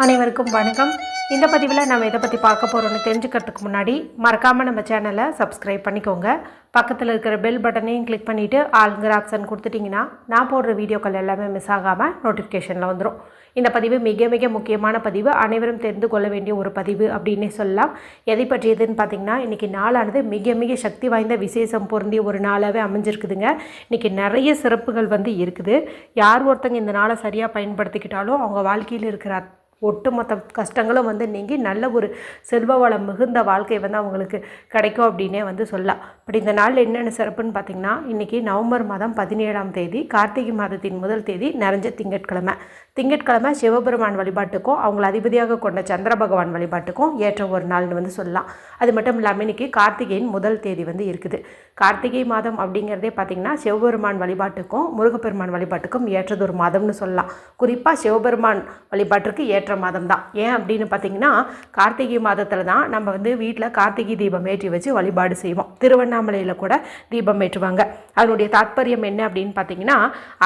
அனைவருக்கும் வணக்கம். இந்த பதிவில் நம்ம இதை பற்றி பார்க்க போகிறோம்னு தெரிஞ்சுக்கிறதுக்கு முன்னாடி மறக்காமல் நம்ம சேனலை சப்ஸ்கிரைப் பண்ணிக்கோங்க. பக்கத்தில் இருக்கிற பெல் பட்டனையும் கிளிக் பண்ணிவிட்டு ஆளுங்கிற ஆப்ஷன் கொடுத்துட்டிங்கன்னா நான் போடுற வீடியோக்கள் எல்லாமே மிஸ் ஆகாமல் நோட்டிஃபிகேஷனில் வந்துடும் இந்த பதிவு மிக மிக முக்கியமான பதிவு. அனைவரும் தெரிந்து கொள்ள வேண்டிய ஒரு பதிவு அப்படின்னே சொல்லலாம். எதை பற்றியதுன்னு பார்த்தீங்கன்னா இன்றைக்கி நாளானது மிக மிக சக்தி வாய்ந்த விசேஷம் பொருந்திய ஒரு நாளாகவே அமைஞ்சிருக்குதுங்க. இன்றைக்கி நிறைய சிறப்புகள் வந்து இருக்குது. யார் ஒருத்தங்க இந்த நாளை சரியாக பயன்படுத்திக்கிட்டாலும் அவங்க வாழ்க்கையில் இருக்கிற ஒட்டுமொத்த கஷ்டங்களும் வந்து நீங்கி நல்ல ஒரு செல்வ வளம் மிகுந்த வாழ்க்கை வந்து அவங்களுக்கு கிடைக்கும் அப்படின்னே வந்து சொல்லலாம். இப்படி இந்த நாள் என்னென்ன சிறப்புன்னு பார்த்தீங்கன்னா இன்றைக்கி நவம்பர் மாதம் பதினேழாம் தேதி கார்த்திகை மாதத்தின் முதல் தேதி நிறைஞ்ச திங்கட்கிழமை. திங்கட்கிழமை சிவபெருமான் வழிபாட்டுக்கும் அவங்கள அதிபதியாக கொண்ட சந்திர பகவான் வழிபாட்டுக்கும் ஏற்ற ஒரு நாள்னு வந்து சொல்லலாம். அது மட்டும் இல்லாமல் இன்றைக்கி கார்த்திகையின் முதல் தேதி வந்து இருக்குது. கார்த்திகை மாதம் அப்படிங்கிறதே பார்த்திங்கன்னா சிவபெருமான் வழிபாட்டுக்கும் முருகப்பெருமான் வழிபாட்டுக்கும் ஏற்றது ஒரு மாதம்னு சொல்லலாம். குறிப்பாக சிவபெருமான் வழிபாட்டிற்கு ஏற்ற மாதம் தான். ஏன் அப்படின்னு பார்த்தீங்கன்னா கார்த்திகை மாதத்தில் தான் நம்ம வந்து வீட்டில் கார்த்திகை தீபம் ஏற்றி வச்சு வழிபாடு செய்வோம். திருவண்ணாமலையில் கூட தீபம் ஏற்றுவாங்க. அதனுடைய தாற்பயம் என்ன அப்படின்னு பார்த்தீங்கன்னா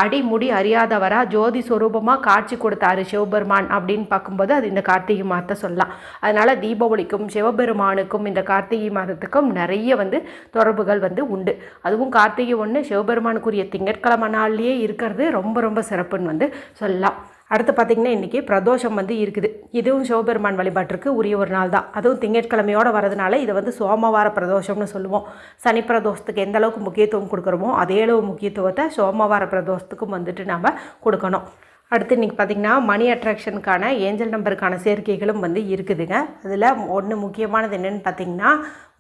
அடிமுடி அறியாதவரா ஜோதி ஸ்வரூபமாக காட்சி கொடுத்தாரு சிவபெருமான் அப்படின்னு பார்க்கும்போது அது இந்த கார்த்திகை மாதத்தை சொல்லலாம். அதனால் தீபாவளிக்கும் சிவபெருமானுக்கும் இந்த கார்த்திகை மாதத்துக்கும் நிறைய வந்து தொடர்புகள் வந்து உண்டு. அதுவும் கார்த்திகை ஒன்று சிவபெருமானுக்குரிய திங்கட்கிழமை நாள்லேயே இருக்கிறது ரொம்ப ரொம்ப சிறப்புன்னு வந்து சொல்லலாம். அடுத்து பார்த்திங்கன்னா இன்றைக்கி பிரதோஷம் வந்து இருக்குது. இதுவும் சிவபெருமான் வழிபாட்டிற்கு உரிய ஒரு நாள் தான். அதுவும் திங்கட்கிழமையோடு வரதுனால இதை வந்து சோமவார பிரதோஷம்னு சொல்லுவோம். சனி பிரதோஷத்துக்கு எந்த அளவுக்கு முக்கியத்துவம் கொடுக்குறோமோ அதே அளவு முக்கியத்துவத்தை சோமவார பிரதோஷத்துக்கும் வந்துட்டு நம்ம கொடுக்கணும். அடுத்து இன்றைக்கி பார்த்திங்கன்னா மணி அட்ராக்ஷனுக்கான ஏஞ்சல் நம்பருக்கான சேர்க்கைகளும் வந்து இருக்குதுங்க. அதில் ஒன்று முக்கியமானது என்னென்னு பார்த்திங்கன்னா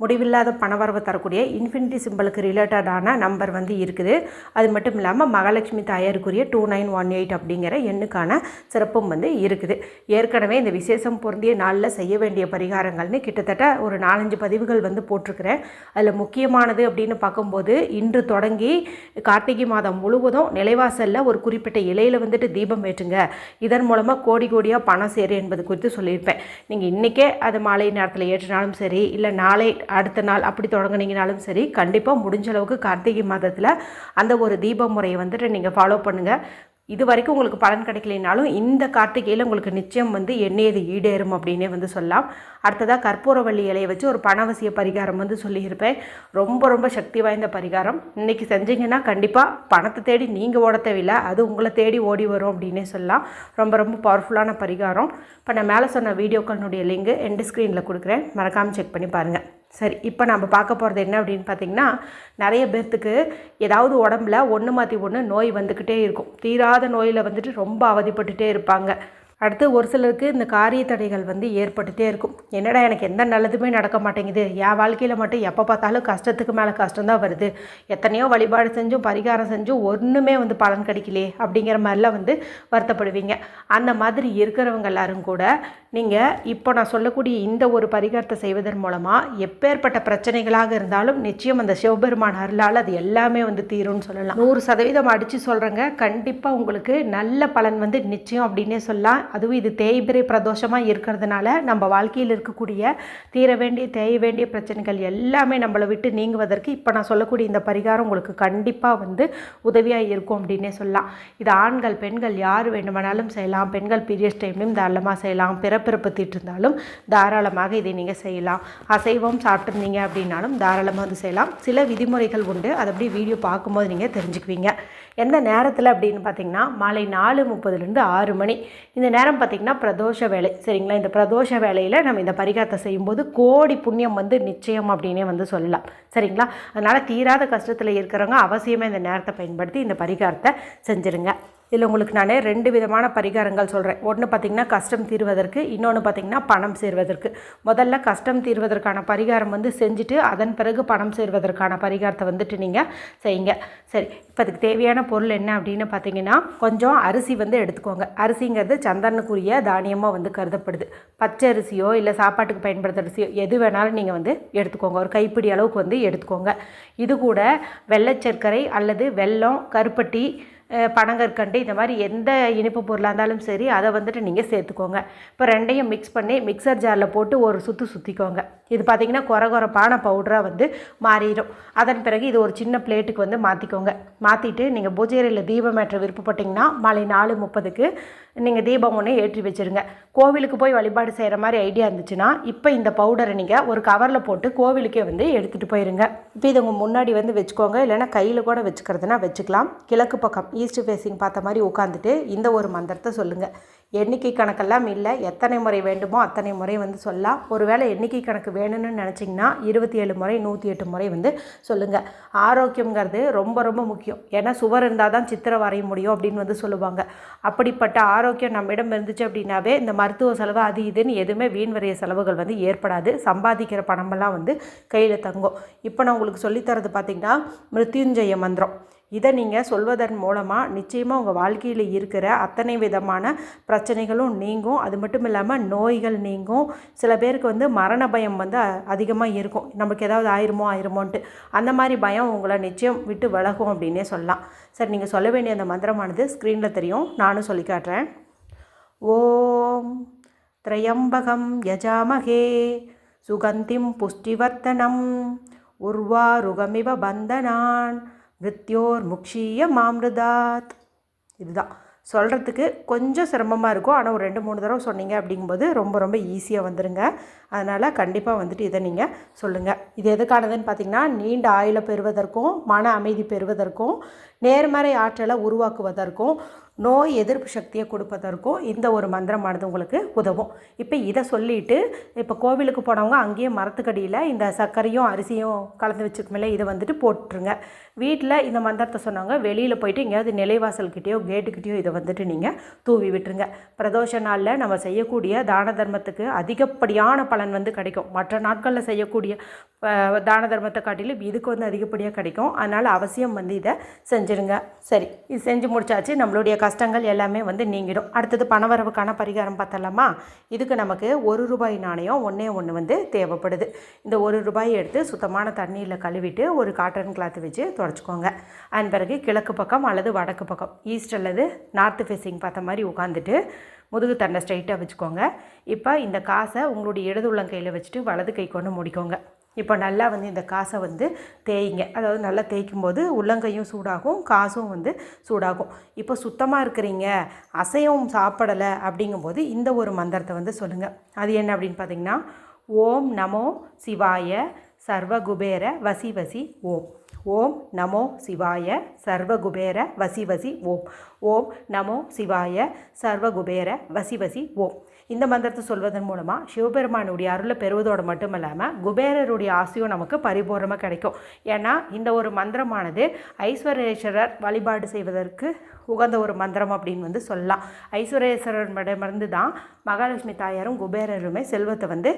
முடிவில்லாத பணவரவு தரக்கூடிய இன்ஃபினிட்டி சிம்பிளுக்கு ரிலேட்டடான நம்பர் வந்து இருக்குது. அது மட்டும் இல்லாமல் மகாலட்சுமி தாயாருக்குரிய டூ நைன் ஒன் எயிட் அப்படிங்கிற எண்ணுக்கான சிறப்பும் வந்து இருக்குது. ஏற்கனவே இந்த விசேஷம் பொருந்திய நாளில் செய்ய வேண்டிய பரிகாரங்கள்னு கிட்டத்தட்ட ஒரு நாலஞ்சு பதிவுகள் வந்து போட்டிருக்கிறேன். அதில் முக்கியமானது அப்படின்னு பார்க்கும்போது இன்று தொடங்கி கார்த்திகை மாதம் முழுவதும் நிலைவாசலில் ஒரு குறிப்பிட்ட இலையில் வந்துட்டு தீபம் ஏற்றுங்க. இதன் மூலமாக கோடி கோடியாக பணம் சேரு என்பது குறித்து சொல்லியிருப்பேன். நீங்கள் இன்றைக்கே அது மாலை நேரத்தில் ஏற்றினாலும் சரி இல்லை நாளை அடுத்த நாள் அப்படி தொடங்குனீங்கனாலும் சரி கண்டிப்பாக முடிஞ்ச அளவுக்கு கார்த்திகை மாதத்தில் அந்த ஒரு தீப முறையை வந்துட்டு நீங்கள் ஃபாலோ பண்ணுங்கள் இது வரைக்கும் உங்களுக்கு பலன் கிடைக்கலைனாலும் இந்த கார்த்திகையில் உங்களுக்கு நிச்சயம் வந்து எண்ணெயது ஈடேறும் அப்படின்னே வந்து சொல்லலாம். அடுத்ததாக கற்பூரவள்ளி இலையை வச்சு ஒரு பணவசிய பரிகாரம் வந்து சொல்லியிருப்பேன். ரொம்ப ரொம்ப சக்தி வாய்ந்த பரிகாரம். இன்றைக்கி செஞ்சீங்கன்னா கண்டிப்பாக பணத்தை தேடி நீங்கள் ஓட தேவையில்லை அது உங்களை தேடி ஓடி வரும் அப்படின்னே சொல்லலாம். ரொம்ப ரொம்ப பவர்ஃபுல்லான பரிகாரம். இப்போ நான் மேலே சொன்ன வீடியோக்களினுடைய லிங்கு எண்டு ஸ்க்ரீனில் கொடுக்குறேன். மறக்காமல் செக் பண்ணி பாருங்கள் சரி இப்போ நம்ம பார்க்க போகிறது என்ன அப்படின்னு பார்த்தீங்கன்னா நிறைய பேர்த்துக்கு ஏதாவது உடம்புல ஒன்று மாற்றி ஒன்று நோய் வந்துக்கிட்டே இருக்கும். தீராத நோயில் வந்துட்டு ரொம்ப அவதிப்பட்டுட்டே இருப்பாங்க. அடுத்து ஒரு சிலருக்கு இந்த காரிய தடைகள் வந்து ஏற்பட்டுகிட்டே இருக்கும். என்னடா எனக்கு எந்த நல்லதுமே நடக்க மாட்டேங்குது? என் வாழ்க்கையில் மட்டும் எப்போ பார்த்தாலும் கஷ்டத்துக்கு மேலே கஷ்டம்தான் வருது. எத்தனையோ வழிபாடு செஞ்சும் பரிகாரம் செஞ்சும் ஒன்றுமே வந்து பலன் கிடைக்கலையே அப்படிங்கிற மாதிரிலாம் வந்து வருத்தப்படுவீங்க. அந்த மாதிரி இருக்கிறவங்க எல்லாரும் கூட நீங்கள் இப்போ நான் சொல்லக்கூடிய இந்த ஒரு பரிகாரத்தை செய்வதன் மூலமாக எப்பேற்பட்ட பிரச்சனைகளாக இருந்தாலும் நிச்சயம் அந்த சிவபெருமான் அருளால் அது எல்லாமே வந்து தீரும்னு சொல்லலாம். நூறு சதவீதம் அடித்து சொல்கிறேங்க கண்டிப்பாக உங்களுக்கு நல்ல பலன் வந்து நிச்சயம் அப்படின்னே சொல்லலாம். அதுவும் இது தேய்பிரை பிரதோஷமாக இருக்கிறதுனால நம்ம வாழ்க்கையில் இருக்கக்கூடிய தீர வேண்டிய தேய வேண்டிய பிரச்சனைகள் எல்லாமே நம்மளை விட்டு நீங்குவதற்கு இப்போ நான் சொல்லக்கூடிய இந்த பரிகாரம் உங்களுக்கு கண்டிப்பாக வந்து உதவியாக இருக்கும் அப்படின்னே சொல்லலாம். இது ஆண்கள் பெண்கள் யார் வேண்டுமானாலும் செய்யலாம். பெண்கள் பீரியட்ஸ் டைம்லையும் தாராளமாக செய்யலாம். பிறப்பிறப்பு தீட்டிருந்தாலும் தாராளமாக இதை நீங்கள் செய்யலாம். அசைவம் சாப்பிட்ருந்தீங்க அப்படின்னாலும் தாராளமாக வந்து செய்யலாம். சில விதிமுறைகள் உண்டு. அதை அப்படி வீடியோ பார்க்கும்போது நீங்கள் தெரிஞ்சுக்குவீங்க. எந்த நேரத்தில் அப்படின்னு பார்த்தீங்கன்னா மாலை நாலு முப்பதுலேருந்து ஆறு மணி. இந்த நேரம் பார்த்திங்கன்னா பிரதோஷ வேலை சரிங்களா? இந்த பிரதோஷ வேலையில் நம்ம இந்த பரிகாரத்தை செய்யும்போது கோடி புண்ணியம் வந்து நிச்சயம் அப்படின்னே வந்து சொல்லலாம். சரிங்களா? அதனால் தீராத கஷ்டத்தில் இருக்கிறவங்க அவசியமாக இந்த நேரத்தை பயன்படுத்தி இந்த பரிகாரத்தை செஞ்சுருங்க. இதில் உங்களுக்கு நான் ரெண்டு விதமான பரிகாரங்கள் சொல்கிறேன். ஒன்று பார்த்திங்கன்னா கஷ்டம் தீர்வதற்கு இன்னொன்று பார்த்திங்கன்னா பணம் சேர்வதற்கு. முதல்ல கஷ்டம் தீர்வதற்கான பரிகாரம் வந்து செஞ்சுட்டு அதன் பிறகு பணம் சேர்வதற்கான பரிகாரத்தை வந்துட்டு நீங்கள் செய்யுங்க. சரி இப்போ அதுக்கு தேவையான பொருள் என்ன அப்படின்னு பார்த்தீங்கன்னா கொஞ்சம் அரிசி வந்து எடுத்துக்கோங்க. அரிசிங்கிறது சந்திரனுக்குரிய தானியமாக வந்து கருதப்படுது. பச்சை அரிசியோ இல்லை சாப்பாட்டுக்கு பயன்படுத்துகிற அரிசியோ எது வேணாலும் நீங்கள் வந்து எடுத்துக்கோங்க. ஒரு கைப்பிடி அளவுக்கு வந்து எடுத்துக்கோங்க. இது கூட வெள்ளச்சர்க்கரை அல்லது வெல்லம் கருப்பட்டி பனங்கற்கண்டு இந்த மாதிரி எந்த இனிப்பு பொருளாக இருந்தாலும் சரி அதை வந்துட்டு நீங்கள் சேர்த்துக்கோங்க. இப்போ ரெண்டையும் மிக்ஸ் பண்ணி மிக்சர் ஜாரில் போட்டு ஒரு சுற்று சுற்றிக்கோங்க இது பார்த்திங்கன்னா குறை குறைப்பான பவுடராக வந்து மாறிடும். அதன் பிறகு இது ஒரு சின்ன பிளேட்டுக்கு வந்து மாற்றிக்கோங்க மாற்றிட்டு நீங்கள் பூஜை தீபம் ஏற்ற விருப்பப்பட்டிங்கன்னா மாலை நாலு முப்பதுக்கு நீங்கள் தீபம் ஒன்று ஏற்றி வச்சுருங்க. கோவிலுக்கு போய் வழிபாடு செய்கிற மாதிரி ஐடியா இருந்துச்சுன்னா இப்போ இந்த பவுடரை நீங்கள் ஒரு கவரில் போட்டு கோவிலுக்கே வந்து எடுத்துகிட்டு போயிருங்க. இப்போ இதை உங்கள் முன்னாடி வந்து வச்சுக்கோங்க. இல்லைன்னா கையில் கூட வச்சுக்கிறதுனா வச்சுக்கலாம். கிழக்கு பக்கம் ஈஸ்ட் ஃபேஸிங் பார்த்த மாதிரி உட்காந்துட்டு இந்த ஒரு மந்திரத்தை சொல்லுங்கள் எண்ணிக்கை கணக்கெல்லாம் இல்லை. எத்தனை முறை வேண்டுமோ அத்தனை முறை வந்து சொல்லலாம். ஒருவேளை எண்ணிக்கை கணக்கு வேணும்னு நினச்சிங்கன்னா இருபத்தி ஏழு முறை நூற்றி எட்டு முறை வந்து சொல்லுங்கள் ஆரோக்கியங்கிறது ரொம்ப ரொம்ப முக்கியம். ஏன்னா சுவர் இருந்தால் தான் சித்திரை வரைய முடியும் அப்படின்னு வந்து சொல்லுவாங்க. அப்படிப்பட்ட ஆரோக்கியம் நம்மிடம் இருந்துச்சு அப்படின்னாவே இந்த மருத்துவ செலவு அது இதுன்னு எதுவுமே வீண் வரைய செலவுகள் வந்து ஏற்படாது. சம்பாதிக்கிற பணமெல்லாம் வந்து கையில் தங்கும். இப்போ நான் உங்களுக்கு சொல்லித்தரது பார்த்திங்கன்னா மிருத்யுஞ்சய மந்திரம். இதை நீங்கள் சொல்வதன் மூலமாக நிச்சயமாக உங்கள் வாழ்க்கையில் இருக்கிற அத்தனை விதமான பிரச்சனைகளும் நீங்கும். அது மட்டும் இல்லாமல் நோய்கள் நீங்கும். சில பேருக்கு வந்து மரண பயம் வந்து அதிகமாக இருக்கும். நமக்கு ஏதாவது ஆயிருமோ ஆயிருமோன்ட்டு. அந்த மாதிரி பயம் உங்களை நிச்சயம் விட்டு விலகும் அப்படின்னே சொல்லலாம். சரி நீங்கள் சொல்ல வேண்டிய அந்த மந்திரமானது ஸ்க்ரீனில் தெரியும். நானும் சொல்லி காட்டுறேன். ஓம் திரையம்பகம் யஜாமகே சுகந்திம் புஷ்டிவர்த்தனம். உர்வாருகமிவ பந்தனான். மிருத்யோர் முக்ஷீய மாமிருதாத். இதுதான். சொல்கிறதுக்கு கொஞ்சம் சிரமமாக இருக்கும். ஆனால் ஒரு ரெண்டு மூணு தடவை சொன்னீங்க அப்படிங்கும்போது ரொம்ப ரொம்ப ஈஸியாக வந்துடுங்க அதனால் கண்டிப்பாக வந்துட்டு இதை நீங்கள் சொல்லுங்கள் இது எதுக்கானதுன்னு பார்த்தீங்கன்னா நீண்ட ஆயுளை பெறுவதற்கும் மன அமைதி பெறுவதற்கும் நேர்மறை ஆற்றலை உருவாக்குவதற்கும் நோய் எதிர்ப்பு சக்தியை கொடுப்பதற்கும் இந்த ஒரு மந்திரமானது உங்களுக்கு உதவும். இப்போ இதை சொல்லிவிட்டு இப்போ கோவிலுக்கு போனவங்க அங்கேயே மரத்துக்கடியில் இந்த சர்க்கரையும் அரிசியும் கலந்து வச்சுருக்கோம்ல இதை வந்துட்டு போட்டுருங்க. வீட்டில் இந்த மந்திரத்தை சொன்னாங்க வெளியில் போயிட்டு எங்கேயாவது நிலைவாசல்கிட்டயோ கேட்டுக்கிட்டேயோ இதை வந்துட்டு நீங்கள் தூவி விட்டுருங்க. பிரதோஷ நாளில் நம்ம செய்யக்கூடிய தான தர்மத்துக்கு அதிகப்படியான பலன் வந்து கிடைக்கும். மற்ற நாட்களில் செய்யக்கூடிய தான தர்மத்தை காட்டிலும் இதுக்கு வந்து அதிகப்படியாக கிடைக்கும். அதனால் அவசியம் வந்து இதை செஞ்சுருங்க. சரி இது செஞ்சு முடிச்சாச்சு. நம்மளுடைய கஷ்டங்கள் எல்லாமே வந்து நீங்கிடும். அடுத்தது பணவரவுக்கான பரிகாரம் பார்த்தலாமா இதுக்கு நமக்கு ஒரு ரூபாய் நாணயம் ஒன்றே ஒன்று வந்து தேவைப்படுது. இந்த ஒரு ரூபாய் எடுத்து சுத்தமான தண்ணியில் கழுவிட்டு ஒரு காட்டன் கிளாத் வச்சு தொடச்சிக்கோங்க. அதன் பிறகு கிழக்கு பக்கம் அல்லது வடக்கு பக்கம் ஈஸ்ட் அல்லது நார்த்து ஃபேஸிங் பார்த்த மாதிரி உட்காந்துட்டு முதுகு தண்டை ஸ்ட்ரைட்டாக வச்சுக்கோங்க. இப்போ இந்த காசை உங்களுடைய இடது உள்ளங்கையில் வச்சுட்டு வலது கை கொண்டு முடிக்கோங்க. இப்போ நல்லா வந்து இந்த காசை வந்து தேய்ங்க. அதாவது நல்லா தேய்க்கும் போது உள்ளங்கையும் சூடாகும் காசும் வந்து சூடாகும். இப்போ சுத்தமாக இருக்கிறீங்க அசையும் சாப்பிடலை அப்படிங்கும்போது இந்த ஒரு மந்திரத்தை வந்து சொல்லுங்கள் அது என்ன அப்படின்னு பார்த்தீங்கன்னா ஓம் நமோ சிவாய சர்வகுபேர வசி வசி ஓம். ஓம் நமோ சிவாய சர்வகுபேர வசி வசி ஓம். ஓம் நமோ சிவாய சர்வகுபேர வசி வசி ஓம். இந்த மந்திரத்தை சொல்வதன் மூலமாக சிவபெருமானுடைய அருளை பெறுவதோடு மட்டும் இல்லாமல் குபேரருடைய ஆசையும் நமக்கு பரிபூர்ணமாக கிடைக்கும். ஏன்னா இந்த ஒரு மந்திரமானது ஐஸ்வரேஸ்வரர் வழிபாடு செய்வதற்கு உகந்த ஒரு மந்திரம் அப்படின்னு வந்து சொல்லலாம். ஐஸ்வரேஸ்வரர் மடமிருந்து தான் மகாலட்சுமி தாயாரும் குபேரருமே செல்வத்தை வந்து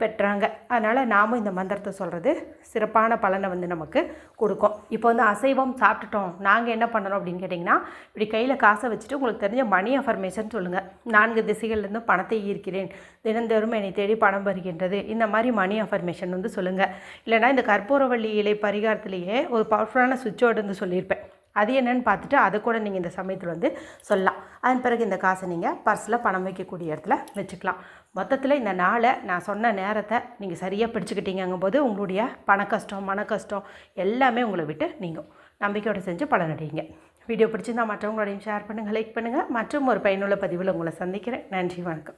பெற்றாங்க. அதனால் நாமும் இந்த மந்திரத்தை சொல்கிறது சிறப்பான பலனை வந்து நமக்கு கொடுக்கும். இப்போ வந்து அசைவம் சாப்பிட்டுட்டோம். நாங்கள் என்ன பண்ணணும் அப்படின்னு கேட்டிங்கன்னா இப்படி கையில் காசை வச்சுட்டு உங்களுக்கு தெரிஞ்ச மணி அஃபர்மேஷன் சொல்லுங்கள் நான்கு திசைகள்லேருந்து பணத்தை ஈர்க்கிறேன். தினந்தோறும் என்னை தேடி பணம் வருகின்றது. இந்த மாதிரி மணி அஃபர்மேஷன் வந்து சொல்லுங்கள் இல்லைனா இந்த கற்பூரவள்ளி இலை பரிகாரத்திலேயே ஒரு பவர்ஃபுல்லான சுவிட்சோடு வந்து சொல்லியிருப்பேன். அது என்னென்னு பார்த்துட்டு அதை கூட நீங்கள் இந்த சமயத்தில் வந்து சொல்லலாம். அதன் பிறகு இந்த காசை நீங்கள் பர்ஸில் பணம் வைக்கக்கூடிய இடத்துல வச்சுக்கலாம். மொத்தத்தில் இந்த நாளை நான் சொன்ன நேரத்தை நீங்கள் சரியாக பிடிச்சிக்கிட்டீங்கும் போது உங்களுடைய பண கஷ்டம் மன கஷ்டம் எல்லாமே உங்களை விட்டு நீங்கள் நம்பிக்கையோடு செஞ்சு பலனடையுங்க வீடியோ பிடிச்சிருந்தால் மற்றவங்களோடையும் ஷேர் பண்ணுங்கள் லைக் பண்ணுங்கள் மற்றும் ஒரு பயனுள்ள பதிவில் உங்களை சந்திக்கிறேன். நன்றி வணக்கம்.